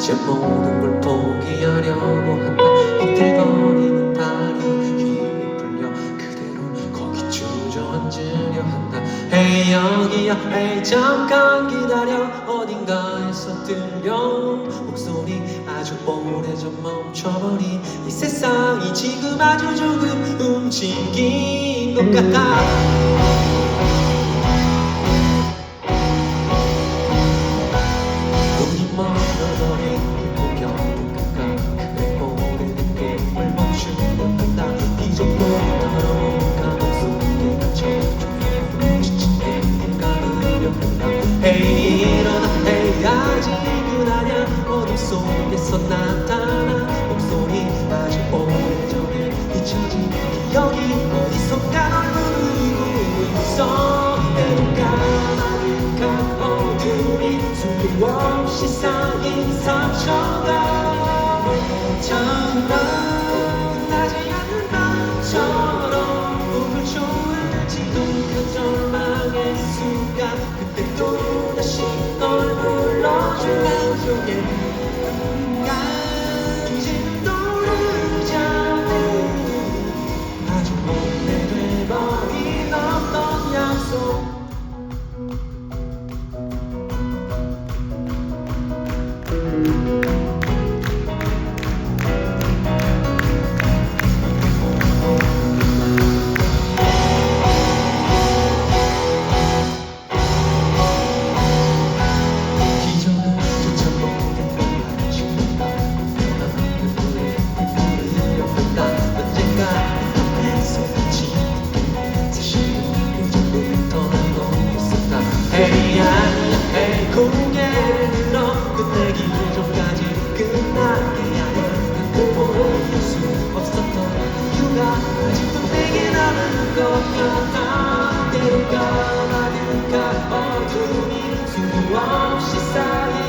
이제 모든 걸 포기하려고 한다 비틀거리는 다리 힘이 풀려 그대로 거기 주저앉으려 한다 헤이 여기야. 헤이 잠깐 기다려. 어딘가에서 들려온 목소리 아주 오래전 멈춰버린 이 세상이 지금 아주 조금 움직인 것 같아 헤이 일어나 헤이 아직은 아냐. 어둠 속에서 나타나 목소리 아주 오래전에 잊혀진 어디선가 널 부르고 있어. 나니까 어둠이 수없이 쌓인 상처가 아주 오래돼버린 어떤 약속 것 같아. 때로가 나는가 어둠이 수없이 쌓인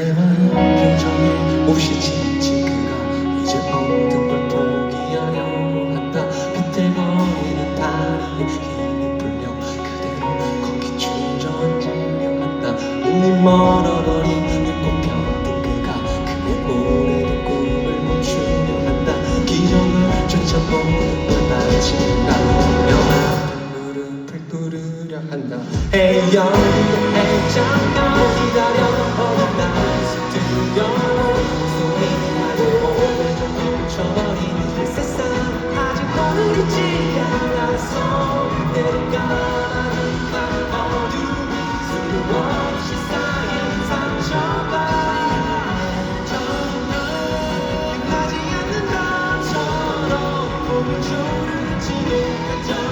내 마음 표정이 없이 지친 그가? 이제 모든 걸 포기하려고 한다. 그때 거리는 다리 힘이 풀려 그대로 걷기 충전하려 한다. 눈이 멀어버린 눈꽃 펴던 그가 그의 오래된 꿈을 멈추려 한다. 기적을 쫓아 보는 바다지가 명한 눈물은 풀뿌르려 한다. 에이 hey, 그 좋을지도